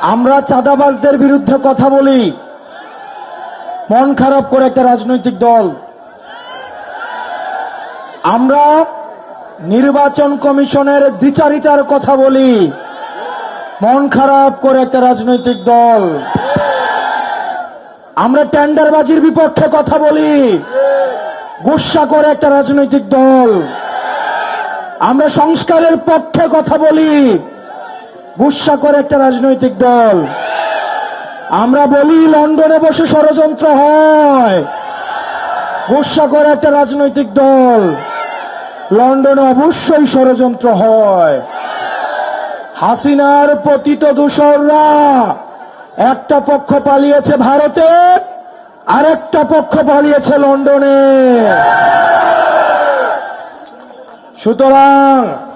আমরা চাঁদাবাজদের বিরুদ্ধে কথা বলি। মন খারাপ করে একটা রাজনৈতিক দল। আমরা নির্বাচন কমিশনের দ্বিচারিতার কথা বলি। মন খারাপ করে একটা রাজনৈতিক দল। আমরা টেন্ডারবাজির বিপক্ষে কথা বলি। গুসা করে একটা রাজনৈতিক দল। আমরা সংস্কারের পক্ষে কথা বলি। গুসা করে একটা রাজনৈতিক দল। আমরা বলি লন্ডনে বসে ষড়যন্ত্র হয়। গুসা করে একটা রাজনৈতিক দল। লন্ডনে অবশ্যই ষড়যন্ত্র হয়। হাসিনার পতিত দূষররা একটা পক্ষ পালিয়েছে ভারতে আর একটা পক্ষ পালিয়েছে লন্ডনে। সুতরাং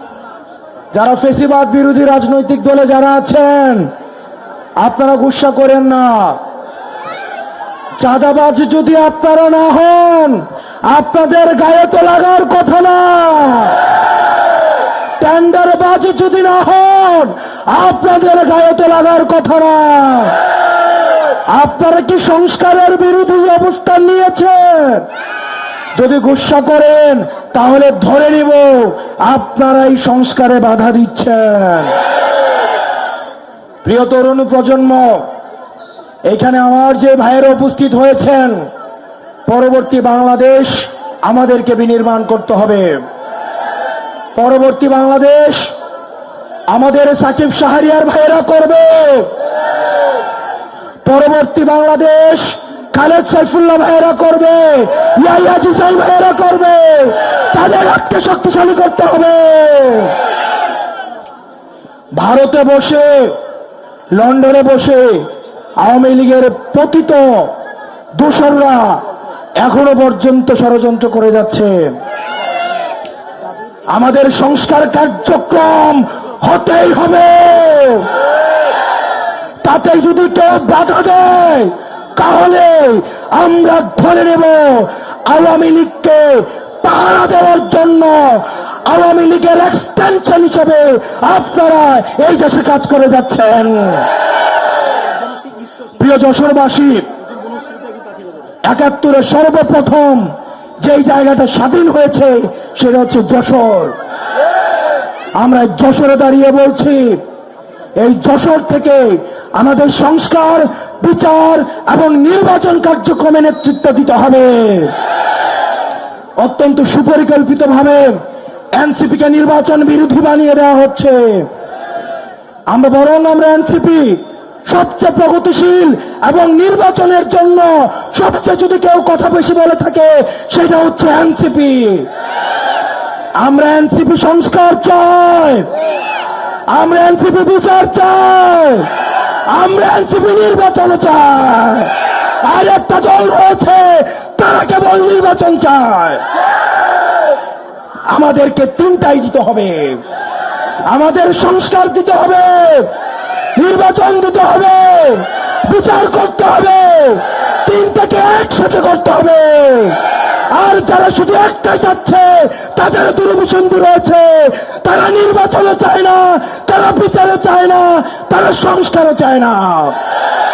যারা ফেসিবাদ বিরোধী রাজনৈতিক দলে যারা আছেন, আপনারা গুসা করেন না। চাঁদাবাজ যদি আপনারা না হন, আপনাদের গায়ে তো লাগার কথা না। টেন্ডারবাজ যদি না হন, আপনাদের গায়ে তো লাগার কথা না। আপনারা কি সংস্কারের বিরোধী অবস্থান নিয়েছেন? যদি গুসা করেন, তাহলে ধরে নিব আপনারা এই সংস্কারে বাধা দিচ্ছেন। প্রিয় তরুণ প্রজন্ম, এখানে আমার যে ভাইয়েরা উপস্থিত হয়েছেন, পরবর্তী বাংলাদেশ আমাদেরকে বিনির্মাণ করতে হবে। পরবর্তী বাংলাদেশ আমাদের সাকিব শাহরিয়ার ভাইয়েরা করবে। পরবর্তী বাংলাদেশ খালেদ সাইফুল্লাহ ভাইয়েরা করবে জিসাই ভাইয়েরা করবে, তাদের হাতকে শক্তিশালী করতে হবে। ভারতে বসে, লন্ডনে বসে আওয়ামী লীগের পতিত দোসররা এখনও পর্যন্ত ষড়যন্ত্র করে যাচ্ছে। আমাদের সংস্কার কার্যক্রম হতেই হবে। তাতে যদি কেউ বাধা দেয় তাহলে আমরা ধরে নেব আওয়ামী লীগকে পাহারা দেওয়ার জন্য আওয়ামী লীগের এক্সটেনশন হিসেবে আপনারা এই দেশে কাজ করে যাচ্ছেন। প্রিয় যশোরবাসী, একাত্তরে সর্বপ্রথম যেই জায়গাটা স্বাধীন হয়েছে সেটা হচ্ছে যশোর। আমরা যশোরে দাঁড়িয়ে বলছি, এই যশোর থেকে আমাদের সংস্কার বিচার এবং নির্বাচন কার্যক্রমে নেতৃত্ব দিতে হবে। অত্যন্ত সুপরিকল্পিত ভাবে এনসিপি কে নির্বাচন বিরোধী বানিয়ে দেওয়া হচ্ছে। আমরা বরং আমরা এনসিপি সবচেয়ে প্রগতিশীল এবং নির্বাচনের জন্য সবচেয়ে যদি কেউ কথা বেশি বলে থাকে, সেটা হচ্ছে এনসিপি। আমরা এনসিপি সংস্কার চাই। আমরা এনসিপি বিচার চাই। আমরা এনসিপি নির্বাচন চাই। আর একটা দল রয়েছে, তারা কেবল নির্বাচন চায়। আমাদেরকে তিনটাই দিতে হবে। আমাদের সংস্কার দিতে হবে, নির্বাচন দিতে হবে, বিচার করতে হবে, তিনটাকে একসাথে করতে হবে। আর যারা শুধু একটাই চাচ্ছে, তাদের দুর্বিসন্ধি রয়েছে নির্বাচনও চায় না তারা বিচারও চায় না তারা সংস্কারও চায় না।